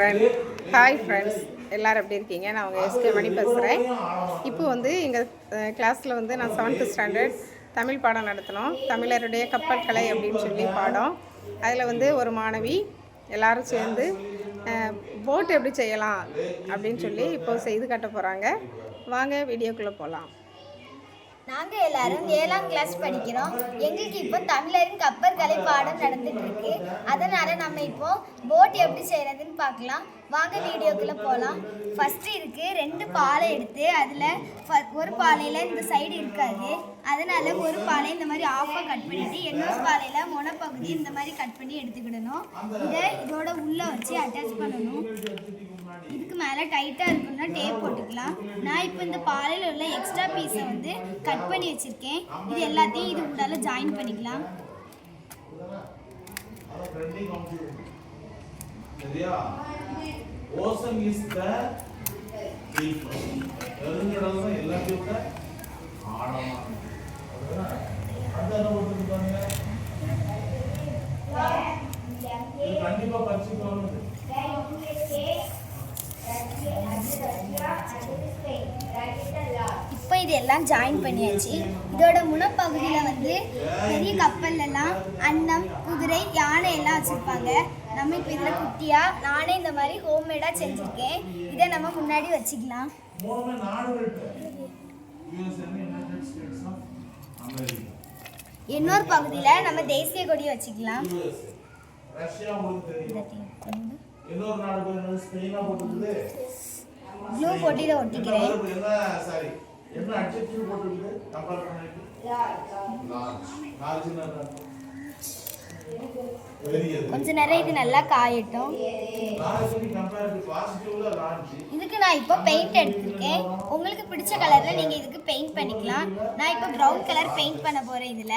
Friend hi friends எல்லோரும் எப்படி இருக்கீங்க? நான் உங்கள் எஸ்கே மணி பேசுகிறேன் இப்போ வந்து எங்கள் கிளாஸில் வந்து நான் செவன்த்து ஸ்டாண்டர்ட் தமிழ் பாடம் நடத்தினோம். தமிழருடைய கப்பல் கலை அப்படின்னு சொல்லி பாடம். அதில் வந்து ஒரு மாணவி எல்லாரும் சேர்ந்து போட் எப்படி செய்யலாம் அப்படின்னு சொல்லி இப்போ செய்து காட்ட போகிறாங்க வாங்க வீடியோக்குள்ளே போகலாம் நாங்க எல்லாரும் ஏழாம் கிளாஸ் படிக்கிறோம். எங்களுக்கு இப்போ தமிழரின் கப்பற்கலை பாடம் நடந்துட்டு இருக்கு அதனால நம்ம இப்போ போட் எப்படி செய்யறதுன்னு பார்க்கலாம். வாங்க வீடியோக்குள்ள போகலாம் ஃபர்ஸ்ட் இருக்கு ரெண்டு பாலை எடுத்து அதுல ஒரு பாலையில இந்த சைடு இருக்காது. அதனால ஒரு பாலை இந்த மாதிரி ஆஃபாக கட் பண்ணிட்டு இன்னொரு பாலையில முனப்பகுதி இந்த மாதிரி கட் பண்ணி எடுத்துக்கிடணும். இதை இதோட உள்ள வச்சு அட்டாச் பண்ணணும். இதுக்கு மேலே டைட்டாக இருக்குன்னா டேப் போட்டுக்கலாம். நான் இப்போ இந்த பாலையில் உள்ள எக்ஸ்ட்ரா பீஸை வந்து கட் பண்ணி வச்சுருக்கேன். இது எல்லாத்தையும் இது உண்டால ஜாயின் பண்ணிக்கலாம். ஓசன் இஸ் த பெருங்கடல் தான் எல்லாத்தையும் கண்டிப்பா படிச்சுக்கணும் இப்போ இது எல்லாம் ஜாயின் பண்ணியாச்சு. இதோட முனப்பகுதியில் வந்து பெரிய கப்பல்ல எல்லாம் அன்னம் குதிரை யானை எல்லாம் வச்சுருப்பாங்க. நம்ம இப்போ இதில் குட்டியாக நானே இந்த மாதிரி ஹோம்மேடாக செஞ்சுருக்கேன். இதை நம்ம முன்னாடி வச்சுக்கலாம். இன்னொரு பகுதியில் நம்ம தேசிய கொடியை வச்சுக்கலாம். இன்னொரு நாடு போட்டு ஒட்டிக்கிறேன். என்ன அட்ஜெக்டிவ் போட்டுருக்குது கம்பேர் பண்ணிட்டு. லார்ஜ் லார்ஜ்னா பெரியது. கொஞ்ச நேரம் இது நல்லா காயட்டும். இதுக்கு நான் இப்போ பெயிண்ட் எடுத்திருக்கேன். உங்களுக்கு பிடிச்ச கலரில் நீங்கள் இதுக்கு பெயிண்ட் பண்ணிக்கலாம். நான் இப்போ ப்ரௌன் கலர் பெயிண்ட் பண்ண போகிறேன் இதில்.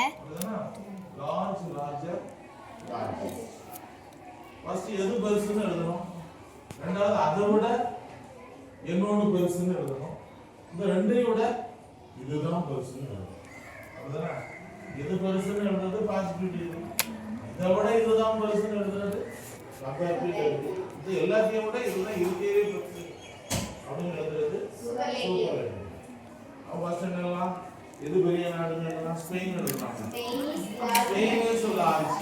லார்ஜ் லார்ஜர் லார்ஜ் ஃபர்ஸ்ட் எது பெருசுன்னு எழுதணும். ரெண்டாவது அதை விட இன்னொன்று பெருசுன்னு எழுதணும். இந்த ரெண்டையும் விட இதுதான் பெருசுன்னு அப்படிதானே எது பெருசுன்னு எழுதுறது பாசிட்டிவிட்டி இதை. விட இதுதான் பெருசுன்னு எழுதுறது இது எல்லாத்தையும் விட இதுதான் இருக்கவே பெருசு அப்படின்னு எழுதுறது சூப்பர் ஃபர்ஸ்ட் என்னலாம் எது பெரிய நாடுன்னு எழுதலாம் ஸ்பெயின் எழுதலாம் Spain is large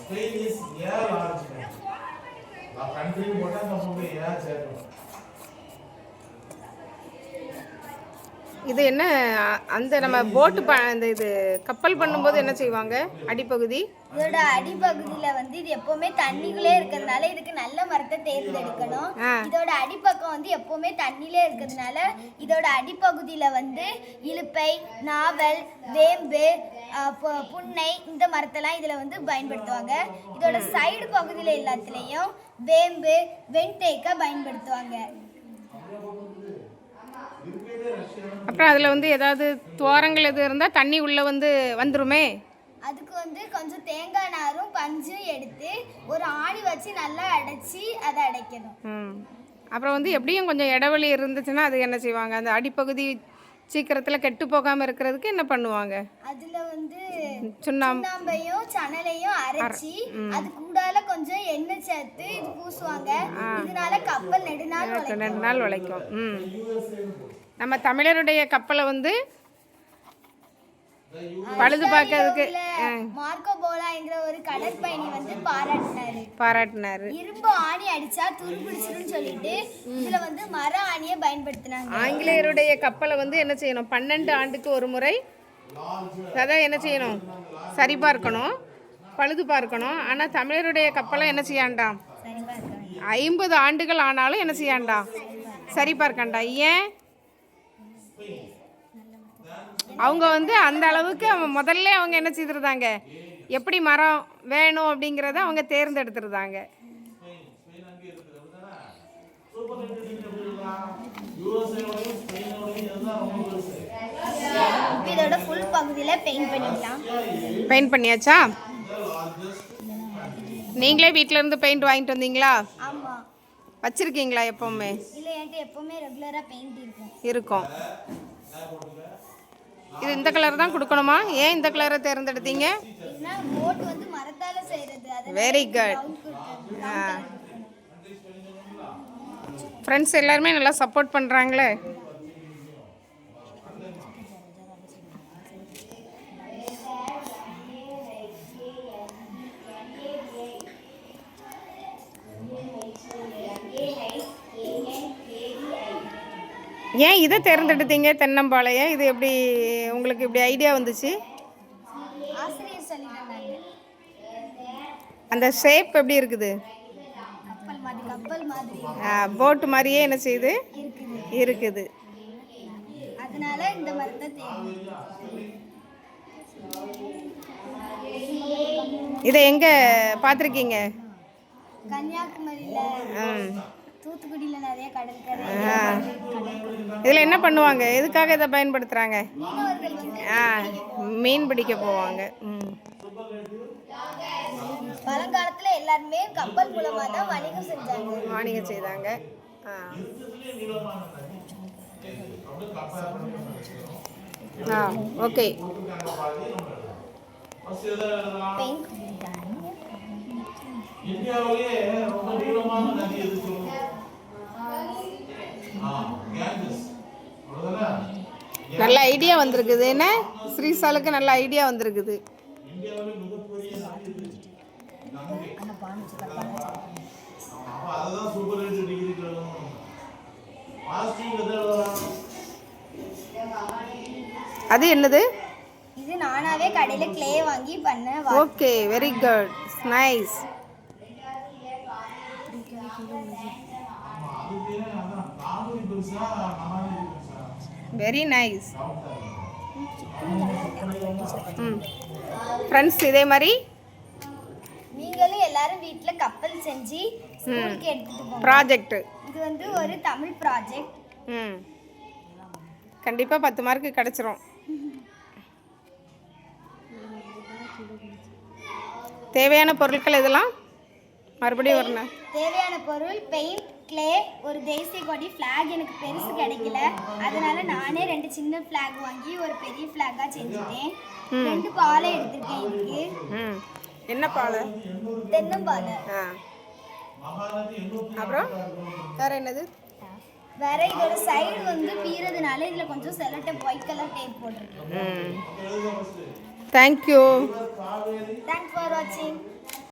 Spain country போட்டா நம்ம போய் ஏ சேர்க்கணும் இது என்ன அந்த நம்ம போட்டு ப அந்த இது கப்பல் பண்ணும்போது என்ன செய்வாங்க? அடிப்பகுதி? இதோட அடிப்பகுதியில் வந்து இது எப்போவுமே தண்ணிக்குள்ளே இருக்கிறதுனால இதுக்கு நல்ல மரத்தை தேர்ந்தெடுக்கணும். இதோட அடிப்பக்கம் வந்து எப்போவுமே தண்ணியிலே இருக்கிறதுனால இதோட அடிப்பகுதியில் வந்து இலுப்பை நாவல் வேம்பு புன்னை இந்த மரத்தெல்லாம் இதில் வந்து பயன்படுத்துவாங்க. இதோட சைடு பகுதியில் எல்லாத்துலேயும் வேம்பு வெண்தேக்க பயன்படுத்துவாங்க. அப்புறம் அதில் வந்து ஏதாவது துவாரங்கள் எது இருந்தால் தண்ணி உள்ளே வந்து வந்துருமே? அதுக்கு வந்து கொஞ்சம் தேங்காய் நாரும் பஞ்சும் எடுத்து ஒரு ஆணி வச்சு நல்லா அடைச்சி அதை அடைக்கணும். ம். அப்புறம் வந்து எப்படியும் கொஞ்சம் இடைவெளி இருந்துச்சுன்னா அது என்ன செய்வாங்க? அந்த அடிப்பகுதி சீக்கிரத்தில் கெட்டு போகாமல் இருக்கிறதுக்கு என்ன பண்ணுவாங்க? அதுல வந்து சுண்ணாம்பு. சுண்ணாம்பையும் சணலையும் அரைச்சி அது கூடால கொஞ்சம் எண்ணெய் சேர்த்து இது பூசுவாங்க. இதனால கப்பல் நெடுநாள் உழைக்கும் ரெண்டு நாள் உழைக்கும் ம். நம்ம தமிழருடைய கப்பலை வந்து பழுது பார்க்கறதுக்கு மார்க்கோ போலாங்கிற ஒரு கடற்பயணி வந்து பாராட்டினாரு. பாராட்டினார். இரும்பு ஆணி அடிச்சா துருபிடிச்சிருன்னு சொல்லிட்டு இதுல வந்து மர ஆணியை பயன்படுத்தினாங்க. ஆங்கிலேயருடைய கப்பலை வந்து என்ன செய்யணும்? பன்னெண்டு ஆண்டுக்கு ஒரு முறை அதான் என்ன செய்யணும்? சரி பார்க்கணும். பழுது பார்க்கணும். ஆனால் தமிழருடைய கப்பலை என்ன செய்யாண்டாம்? ஐம்பது ஆண்டுகள் ஆனாலும் என்ன செய்யாண்டாம்? சரி பார்க்கண்டா ஏன்? அவங்க வந்து அந்த அளவுக்கு அவன் முதல்ல அவங்க என்ன செய்திருந்தாங்க? எப்படி மரம் வேணும் அப்படிங்கிறத அவங்க தேர்ந்தெடுத்துருந்தாங்க. இதோட ஃபுல் பகுதியில பெயிண்ட் பண்ணிக்கலாம். பெயிண்ட் பண்ணியாச்சா? நீங்களே வீட்டில இருந்து பெயிண்ட் வாங்கிட்டு வந்தீங்களா? ஆமா. வச்சிருக்கீங்களா எப்பவுமே? இல்ல என்கிட்ட எப்பவுமே ரெகுலரா பெயிண்ட் இருக்கும். இருக்கும். இது இந்த கலர் தான் கொடுக்கணுமா? ஏன் இந்த கலரை தேர்ந்தெடுத்தீங்க? வெரி குட் ஃப்ரெண்ட்ஸ் எல்லாருமே நல்லா சப்போர்ட் பண்ணுறாங்களே ஏன் இதை தேர்ந்தெடுத்தீங்க தென்னம்பாளைய? இது எப்படி உங்களுக்கு இப்படி ஐடியா வந்துச்சு? அந்த ஷேப் எப்படி இருக்குது? போட்டு மாதிரியே என்ன செய்யுது? இருக்குது. இதை எங்கே பார்த்துருக்கீங்க? கன்னியாகுமரியில. தூத்துக்குடியில நிறைய கடற்கரை ஆ. இதில் என்ன பண்ணுவாங்க? எதுக்காக இதை பயன்படுத்துகிறாங்க ஆ மீன் பிடிக்க போவாங்க. ம். பழங்காலத்துல எல்லாருமே கப்பல் மூலமா தான் வணிகம் செஞ்சாங்க. வாணிகம் செய்தாங்க. ஆ. ஆ ஓகே. இந்தியாவிலேயே ரொம்ப நீளமான நல்ல ஐடியா வந்திருக்குது. என்ன? ஸ்ரீசாலுக்கு நல்ல ஐடியா வந்திருக்குது. அது என்னது? இது நானாவே கடையில க்ளே வாங்கி பண்ண வா- ஓகே வெரி குட் நைஸ் ஆமா, அதுக்கு அதான் பெருசா வெரி நைஸ் ம். ஃப்ரெண்ட்ஸ் இதே மாதிரி நீங்களும் எல்லாரும் வீட்ல கப்பல் செஞ்சு ஸ்கூலுக்கு எடுத்துட்டு ப்ராஜெக்ட்டு இது வந்து ஒரு தமிழ் ப்ராஜெக்ட் ம். கண்டிப்பாக பத்து மார்க்கு கிடச்சிரும். தேவையான பொருட்கள் இதெல்லாம் மறுபடியும் வரணும் தேவையான பொருள் பெயிண்ட் க்ளே ஒரு தேசிய கொடி ஃப்ளாக் எனக்கு பெருசு கிடைக்கல. அதனால நானே ரெண்டு சின்ன ஃப்ளாக் வாங்கி ஒரு பெரிய ஃப்ளாகா செஞ்சுட்டேன். ரெண்டு பாலை எடுத்திருக்கேன் இதுக்கு. ம். என்ன பால்? தென்னம்பாலை ஆ. அப்புறம் வேறு என்னது? வேற இதோட சைடு வந்து பீறதுனால இதுல கொஞ்சம் செலட்டப் ஒயிட் கலர் டேப் போட்டிருக்கேன். தேங்க்யூ தேங்க்ஸ் ஃபார் வாட்சிங்